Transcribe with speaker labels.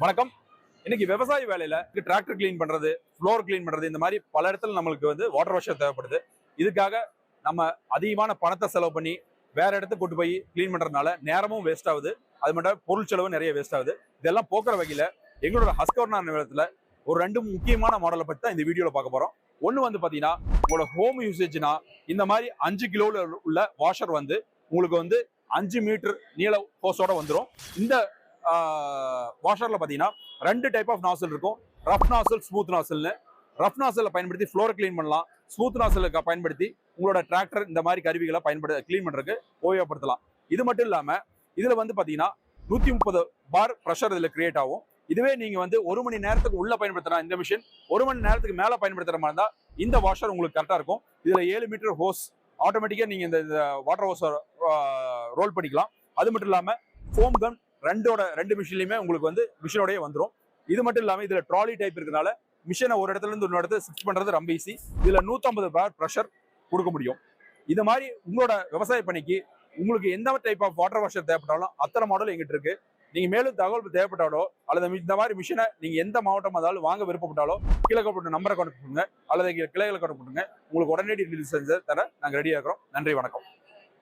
Speaker 1: வணக்கம். இன்னைக்கு விவசாய வேலையில டிராக்டர் க்ளீன் பண்றது ஃப்ளோர் க்ளீன் பண்றது இந்த மாதிரி பல இடத்துல நம்மளுக்கு வந்து வாட்டர் வாஷர் தேவைப்படுது. இதுக்காக நம்ம அதிகமான பணத்தை செலவு பண்ணி வேற இடத்துக்கு கொண்டு போய் க்ளீன் பண்றதுனால நேரமும் வேஸ்ட் ஆகுது. அது மட்டும் பொருள் செலவும் நிறைய வேஸ்ட் ஆகுது. இதெல்லாம் போக்குற வகையில எங்களோட ஹஸ்கவர்னா நிலையத்துல ஒரு ரெண்டு முக்கியமான மாடலை பற்றி தான் இந்த வீடியோல பார்க்க போறோம். ஒன்று வந்து பார்த்தீங்கன்னா உங்களோட ஹோம் யூசேஜ்னா இந்த மாதிரி அஞ்சு கிலோவில் உள்ள வாஷர் வந்து உங்களுக்கு வந்து அஞ்சு மீட்டர் நீள ஹோஸோட வந்துடும் இந்த வாஷரில் பார்த்தீங்கன்னா ரெண்டு டைப் ஆஃப் நாசல் இருக்கும். ரஃப் நாசல் ஸ்மூத் நாசல்னு ரஃப் நாசலில் பயன்படுத்தி ஃப்ளோரை க்ளீன் பண்ணலாம். ஸ்மூத் நாசலுக்கு பயன்படுத்தி உங்களோட டிராக்டர் இந்த மாதிரி கருவிகளை பயன்படுத்த க்ளீன் பண்ணுறதுக்கு உபயோகப்படுத்தலாம். இது மட்டும் இல்லாமல் இதில் வந்து பார்த்தீங்கன்னா நூற்றி முப்பது பார் ப்ரெஷர் இதில் கிரியேட் ஆகும். இதுவே நீங்கள் வந்து ஒரு மணி நேரத்துக்கு உள்ளே பயன்படுத்தினா இந்த மிஷின் ஒரு மணி நேரத்துக்கு மேலே பயன்படுத்துகிற மாதிரி இருந்தால் இந்த வாஷர் உங்களுக்கு கரெக்டாக இருக்கும். இதில் ஏழு மீட்டர் ஹோஸ் ஆட்டோமேட்டிக்காக நீங்கள் இந்த வாட்டர் ஹோஸை ரோல் பண்ணிக்கலாம். அது மட்டும் இல்லாமல் ஃபோம் கன் ரெண்டோட ரெண்டு மிஷின்லையுமே உங்களுக்கு வந்து மிஷினோடய வந்துடும் இது மட்டும் இல்லாம இதுல ட்ராலி டைப் இருக்கனால மிஷினை ஒரு இடத்துல இருந்து இன்னொரு இடத்துல ஷிஃப்ட் பண்றது ரொம்ப ஈஸி இதுல 150 பார் ப்ரெஷர் கொடுக்க முடியும். இது மாதிரி உங்களோட விவசாய பணிக்கு உங்களுக்கு எந்த டைப் ஆஃப் வாட்டர் வாஷர் தேவைப்பட்டாலும் அத்தனை மாடல் எங்கிட்ட இருக்கு. நீங்க மேலும் தகவல் தேவைப்பட்டாலோ அல்லது இந்த மாதிரி மிஷினை நீங்க எந்த மாவட்டம் இருந்தாலும் வாங்க விருப்பப்பட்டாலோ கீழே போட்டு நம்பரை கான்டாக்ட் பண்ணுங்க. அல்லது இங்க கிளைகளை கான்டாக்ட் பண்ணுங்க. உங்களுக்கு உடனடி டீல் செஞ்சு தர நாங்கள் ரெடியாக இருக்கிறோம். நன்றி வணக்கம்.